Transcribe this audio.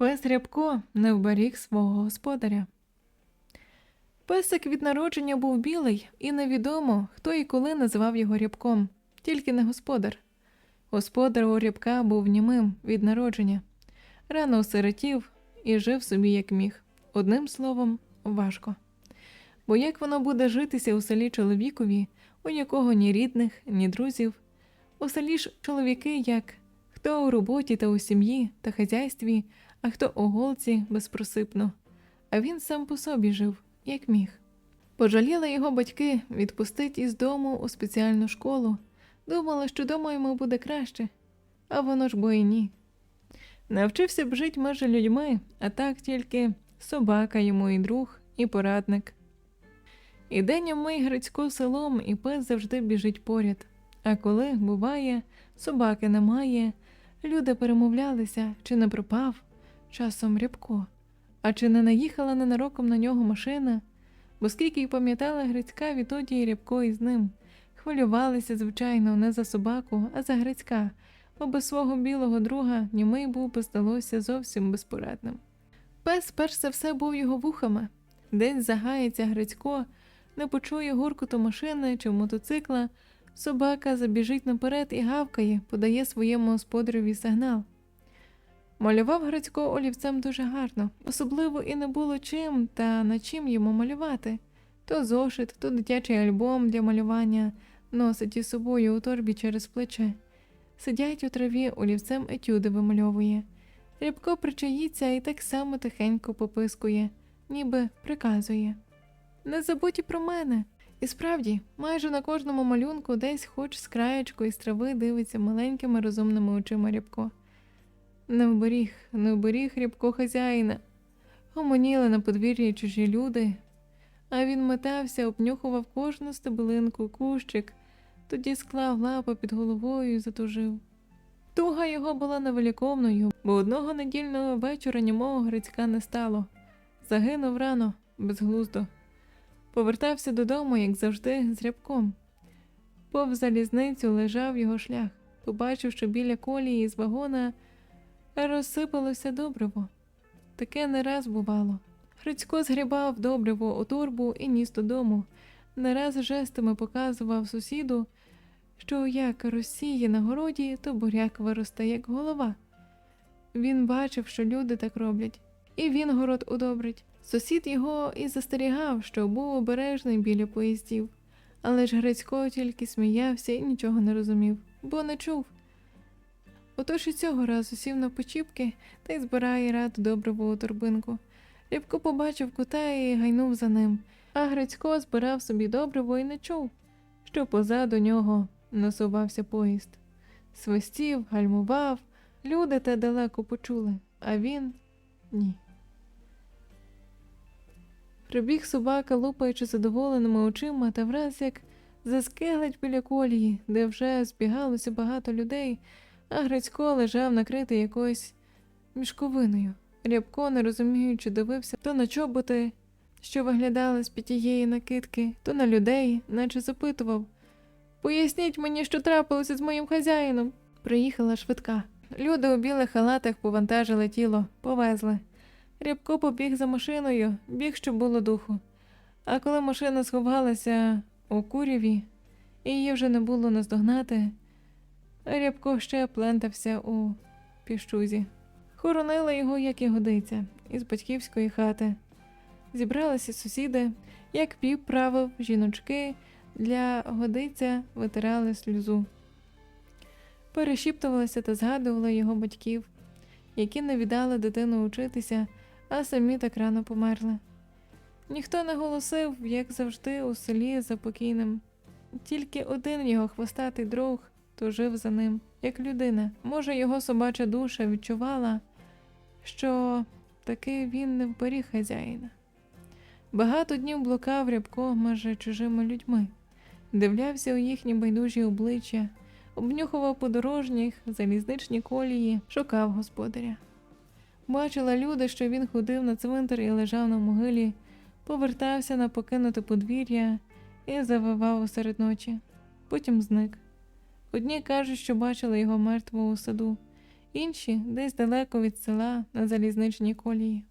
Пес Рябко не вберіг свого господаря. Песик від народження був білий, і невідомо, хто і коли називав його рябком, тільки не господар. Господар у рябка був німим від народження, рано осиротів і жив собі як міг. Одним словом, важко. Бо як воно буде житися у селі чоловікові, у якого ні рідних, ні друзів, у селі ж чоловіки як хто у роботі та у сім'ї та хазяйстві, а хто у голці безпросипно. А він сам по собі жив, як міг. Пожаліли його батьки відпустить із дому у спеціальну школу. Думала, що дома йому буде краще, а воно ж бо і ні. Навчився б жити між людьми, а так тільки собака йому і друг, і порадник. Іде німий Грицько селом, і пес завжди біжить поряд. А коли, буває, собаки немає, люди перемовлялися, чи не пропав часом рябко, а чи не наїхала ненароком на нього машина, бо скільки й пам'ятала Грицька, відтоді і рябко із ним. Хвилювалися, звичайно, не за собаку, а за Грицька, бо без свого білого друга німий був би здалося зовсім безпорадним. Пес перш за все був його вухами. Десь загається Грицько, не почує гуркоту машини чи мотоцикла, собака забіжить наперед і гавкає, подає своєму господареві сигнал. Малював Грицько олівцем дуже гарно, особливо і не було чим та на чим йому малювати. То зошит, то дитячий альбом для малювання носить із собою у торбі через плече. Сидять у траві, олівцем етюди вимальовує. Рябко причаїться і так само тихенько попискує, ніби приказує. Не забудь про мене. І справді, майже на кожному малюнку десь хоч з краєчку із трави дивиться маленькими розумними очима Рябко. Не вберіг, не вберіг Рябко хазяїна. Гомоніли на подвір'ї чужі люди, а він метався, обнюхував кожну стебелинку, кущик, тоді склав лапи під головою і затужив. Туга його була невеликовною, бо одного недільного вечора німого Грицька не стало. Загинув рано, безглуздо. Повертався додому, як завжди, з рябком. Повз залізницю лежав його шлях. Побачив, що біля колії з вагона розсипалося добриво. Таке не раз бувало. Грицько згрібав добриво у торбу і ніс додому. Не раз жестами показував сусіду, що як розсіє на городі, то буряк виросте, як голова. Він бачив, що люди так роблять, і він город удобрить. Сусід його і застерігав, що був обережний біля поїздів, але ж Грицько тільки сміявся і нічого не розумів, бо не чув. Отож і цього разу сів на почіпки та й збирає рад добриву торбинку. Рябко побачив кота і гайнув за ним, а Грицько збирав собі добриво і не чув, що позаду нього насувався поїзд. Свистів, гальмував, люди те далеко почули, а він ні. Прибіг собака, лупаючи задоволеними очима, та враз як заскиглить біля колії, де вже збігалося багато людей, а Грицько лежав накритий якоюсь мішковиною. Рябко, не розуміючи, дивився то на чоботи, що виглядали з-під тієї накидки, то на людей, наче запитував Поясніть мені, що трапилося з моїм хазяїном. Приїхала швидка. Люди у білих халатах повантажили тіло, повезли. Рябко побіг за машиною, біг, щоб було духу. А коли машина сховалася у куряві, і її вже не було наздогнати, Рябко ще плентався у піщузі. Хоронили його, як і годиться, із батьківської хати. Зібралися сусіди, як піп правив жіночки, для годиця витирали сльозу. Перешіптувалися та згадували його батьків, які не віддали дитину учитися, а самі так рано померли. Ніхто не голосив, як завжди, у селі за покійним. Тільки один його хвостатий друг тужив за ним, як людина. Може, його собача душа відчувала, що таки він не вберіг хазяїна. Багато днів блукав рябко між чужими людьми, дивлявся у їхні байдужі обличчя, обнюхував подорожніх, залізничні колії, шукав господаря. Бачила люди, що він ходив на цвинтар і лежав на могилі, повертався на покинуте подвір'я і завивав усеред ночі. Потім зник. Одні кажуть, що бачили його мертвого у саду, інші десь далеко від села на залізничній колії.